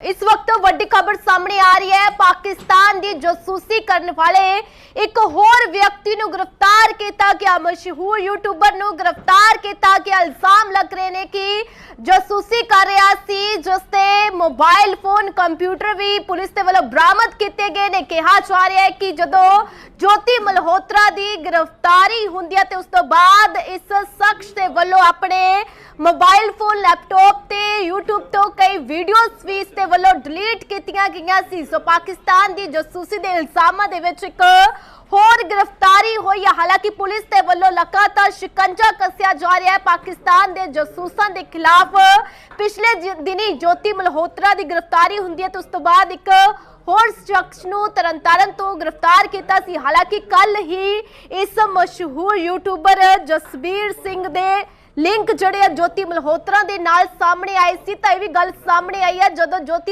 ਇਸ ਵਕਤ ਵੱਡੀ ਖਬਰ ਸਾਹਮਣੇ ਆ ਰਹੀ ਹੈ। ਪਾਕਿਸਤਾਨ ਦੀ ਜਾਸੂਸੀ ਕਰਨ ਵਾਲੇ ਇੱਕ ਹੋਰ ਵਿਅਕਤੀ ਨੂੰ ਗ੍ਰਿਫਤਾਰ ਕੀਤਾ ਗਿਆ। ਮਸ਼ਹੂਰ ਯੂਟਿਊਬਰ ਨੂੰ ਗ੍ਰਿਫਤਾਰ ਕੀਤਾ ਗਿਆ। ਇਲਜ਼ਾਮ ਲੱਗ ਰਹੇ ਨੇ ਕਿ ਜਾਸੂਸੀ ਕਰ ਰਿਹਾ ਸੀ, ਜਿਸ ਤੇ ਮੋਬਾਈਲ ਫੋਨ, ਕੰਪਿਊਟਰ ਵੀ ਪੁਲਿਸ ਦੇ ਵੱਲੋਂ ਬਰਾਮਦ ਕੀਤੇ ਗਏ ਨੇ। ਕਿਹਾ ਜਾ ਰਿਹਾ ਹੈ ਕਿ ਜਦੋਂ ਜੋਤੀ ਮਲਹੋਤਰਾ ਦੀ ਗ੍ਰਿਫਤਾਰੀ ਹੁੰਦੀ ਹੈ ਤੇ ਉਸ ਤੋਂ ਬਾਅਦ ਇਸ ਸ਼ਖਸ ਦੇ ਵੱਲੋਂ ਆਪਣੇ ਮੋਬਾਈਲ ਫੋਨ, ਲੈਪਟਾਪ ਤੇ YouTube ਵੀਡੀਓਜ਼ ਵੀ ਇਸ ਦੇ ਵੱਲੋਂ ਡਿਲੀਟ ਕੀਤੀਆਂ ਗਈਆਂ ਸੀ। ਸੋ ਪਾਕਿਸਤਾਨ ਦੀ ਜਾਸੂਸੀ ਦੇ ਇਲਜ਼ਾਮਾਂ ਦੇ ਵਿੱਚ ਇੱਕ ਹੋਰ ਗ੍ਰਿਫਤਾਰੀ ਹੋਈ ਹੈ ਹਾਲਾਂਕਿ ਪੁਲਿਸ ਦੇ ਵੱਲੋਂ ਲਗਾਤਾਰ ਸ਼ਿਕੰਜਾ ਕੱਸਿਆ ਜਾ ਰਿਹਾ ਹੈ। ਪਾਕਿਸਤਾਨ ਦੇ ਜਾਸੂਸਾਂ ਦੇ ਖਿਲਾਫ ਪਿਛਲੇ ਦਿਨੀ ਜੋਤੀ ਮਲਹੋਤਰਾ ਦੀ ਗ੍ਰਿਫਤਾਰੀ ਹੁੰਦੀ ਹੈ ਤੇ ਉਸ ਤੋਂ ਬਾਅਦ ਇੱਕ ਹੋਰ ਸ਼ਖਸ ਨੂੰ ਤਰਨਤਾਰਨ ਤੋਂ ਗ੍ਰਿਫਤਾਰ ਕੀਤਾ ਸੀ। ਹਾਲਾਂਕਿ ਕੱਲ ਹੀ ਇਸ ਮਸ਼ਹੂਰ ਯੂਟਿਊਬਰ ਜਸਬੀਰ ਸਿੰਘ ਦੇ ਲਿੰਕ ਜਿਹੜੇ ਆ ਜੋਤੀ ਮਲਹੋਤਰਾ ਦੇ ਨਾਲ ਸਾਹਮਣੇ ਆਏ ਸੀ ਤਾਂ ਇਹ ਵੀ ਗੱਲ ਸਾਹਮਣੇ ਆਈ ਹੈ ਜਦੋਂ ਜੋਤੀ